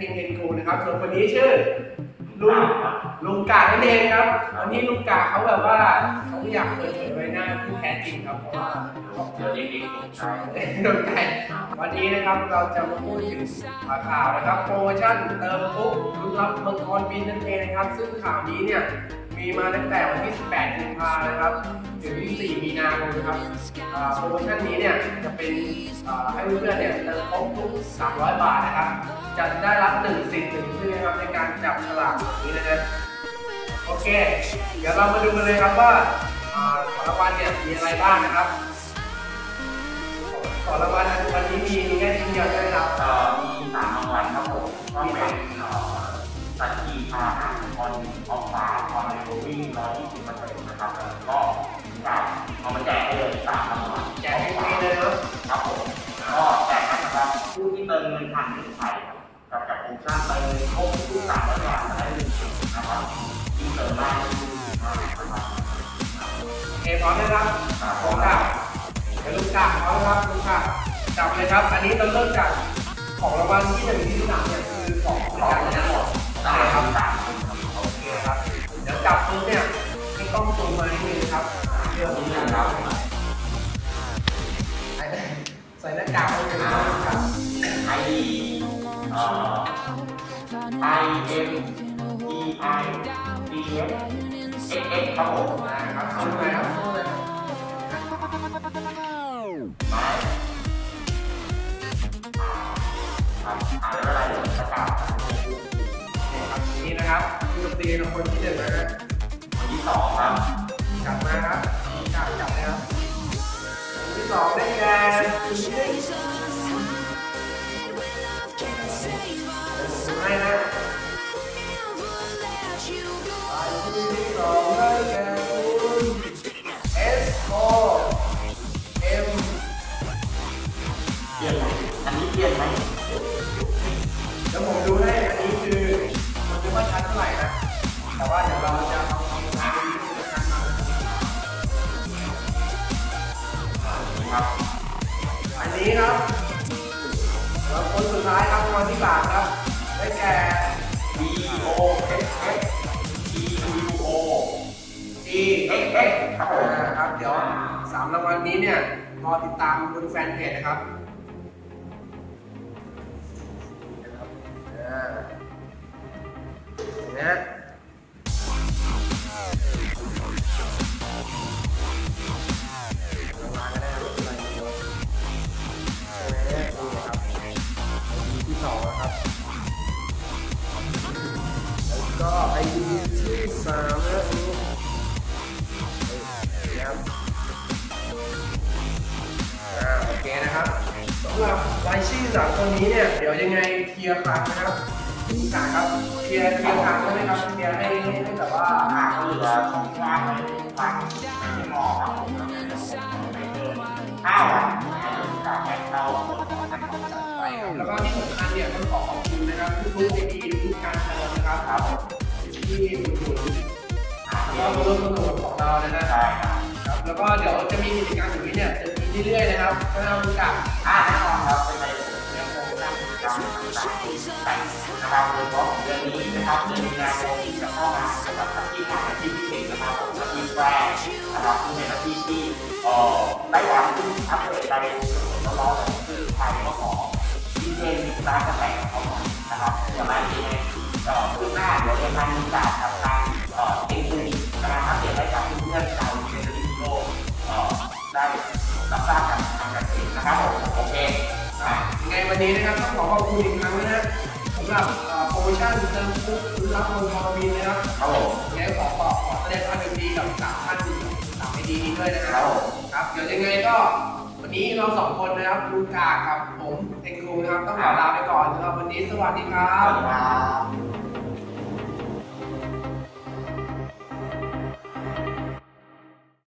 มินเอ็นกูนะครับ ส่วนคนนี้ชื่อลุงลุงกานั่นเองครับวันนี้ลุงกาเขาแบบว่าเขาอยากเปิดเผย หน้าที่แท้จริงครับเพราะว่าเดี๋ยวเด็กๆตกใจโดนใจวันนี้นะครับเราจะมาพูดถึงข่าวนะครับโปรโมชั่นเติมปุ๊บรุ่นรับเมืองทอนบินนั่นเองนะครับ ซึ่งข่าวนี้เนี่ยมีมาตั้งแต่วันที่ 18กุมภานะครับ ถึง 4 มีนาคมนะครับโปรโมชั่นนี้เนี่ยจะเป็นให้เพื่อนๆเนี่ยเติมครบทุก 300 บาทนะครับ จะได้รับ1สิทธิ์หนึ่งชื่อนะครับในการจับฉลากแบบนี้นะฮะโอเค เดี๋ยวเรามาดูกันเลยครับว่า มีอะไรบ้างนะครับขอรางวัลวันนี้มีแค่ชิ้นเดียวได้รับ โอเคพร้อมนะครับพร้อมกับเดลูกกาพร้อมครับลูกกาจับเลยครับ อันนี้เราเริ่มจากของรางวัลที่หนึ่งที่สามเนี่ยคือของขรางอวัลงนะทั้งหมดด้ได้ครัรับบสามครับโอเคครับเดี๋ยวจับปุ๊บเนี่ยให้ต้องซูมมาให้ดีนะครับเพื่อนี่ที่นะครับใส่หน้ากากไว้เลยนะครับไอเอ่อ I M E I D S X X ครับผมนะครับซูมเลยครับซูมเลยมาครับอ่านแล้วอะไรเดี๋ยวประกาศนี่ครับนี่นะครับคือตรีของคนที่หนึ่งนะฮะคนที่สองครับจับมาครับจับจับนะครับคนที่สองได้แก่ ครับ อันนี้ครับแล้วคนสุดท้ายครับรางวัลที่สามครับ ได้แก่ B O X X E U O E X X ครับครับเดี๋ยวสามรางวัลนี้เนี่ยรอติดตามบนแฟนเพจนะครับอ่าอย่างนี้ฮะ แล้วก็ไอดีที่สามนะครับอันนี้นะครับอ่าโอเคนะครับสำหรับรายชื่อสามคนนี้เนี่ยเดี๋ยวยังไงเคลียร์ครั้งนะครับพี่กาครับเคลียร์เคลียร์ครั้งได้ไหมครับเคลียร์ให้ให้แบบว่าหากเหลือของกลางในทางที่มอครับผมไม่เกินห้าวันให้โอกาสให้เข้า ครับแล้วก็ที่สำคัญเนี่ยต้องขอขอบคุณนะครับทุกๆไอดีทุกการเชิญนะครับครับผมที่อุดหนุนหาแล้วเที่ก็ยวมาร่วมสนุกกับของเรานะฮะได้ครับครับแล้วก็เดี๋ยวจะมีกิจกรรมอย่างนี้เนี่ยจะมีเรื่อยๆนะครับถ้าเรารู้จักอ่าแน่นอนครับเป็นในเรื่องของการกิจกรรมต่างๆที่แต่งนะครับโดยเฉพาะเดือนนี้นะครับเดือนมีนาคมที่จะเข้ามาสำหรับที่ผ่านอาชีพพิเศษนะครับผมอาชีพแรกนะครับซึ่งเป็นอาชีพที่เอ่อได้รับขึ้นอัปเดตไปตลอดเลยคือไทยก็ขอที่ เทนร้านกาแฟของเขานะครับสมัยนี้เอ่อคือหน้าเดี๋ยวจะทำจากกับทางเอ่อเอ็นซีกำลังอัปเดตให้กับเพื่อนๆชาวเทนนิสโลกเอ่อได้รับทราบกันทางการเองนะครับผมโอเคอะยังไงวันนี้นะครับต้องขอขอบคุณอีกครั้งนะสำหรับโปรโมชั่นเติมคุกหรือรับเงินทองบินนะครับครับผมยังไงขอขอขอแสดงความยินดีกับสามท่านสามไอดีนี้ด้วยนะครับครับเดี๋ยวยังไงก็วันนี้เราสองคนนะครับลูกกากับ นะครับ ต้องขอลาไปก่อนสำหรับวันนี้สวัสดีครัสวับสดีครับ